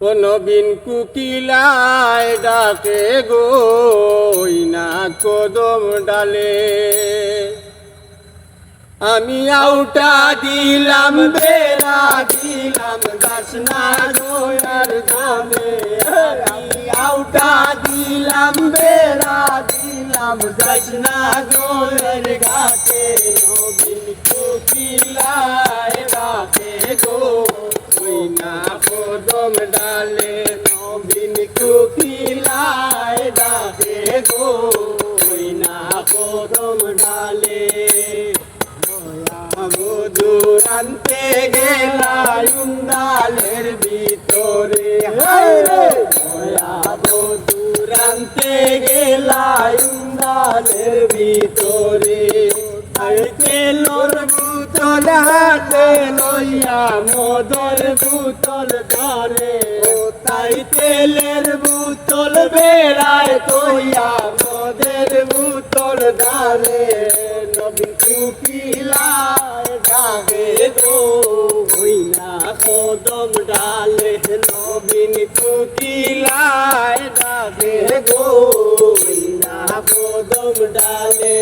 নবীন কুকিলায় ডাকে গো না কদম ডালে। আমি আউটা দিলাম, বেড়া দিলাম দাস না গোয়ার দামে। আমি আউটা দিলাম, বেড়া দিলাম দাস না গোয়ার ঘাটে। নবীন কুকিলায় কদম ডালে নবীন কুকিলায় ডাকে গো না কদম ডালে। মধুরান্তে গেলায়ুন্দালের ভিতরে। মধুরান্তে গেলায়ুন্দালের ভিতরে। তেলোর বুতল হাতে দিয়া মদর বুতল ধরে তাই তেলের বুতল বেড়ায় কইয়া মদের বুতল ধরে নবী কুপিলায় ডাকে দো হইনা কদম ডালে। নবীন কুকিলায় ডাকে গো হইনা কদম ডালে।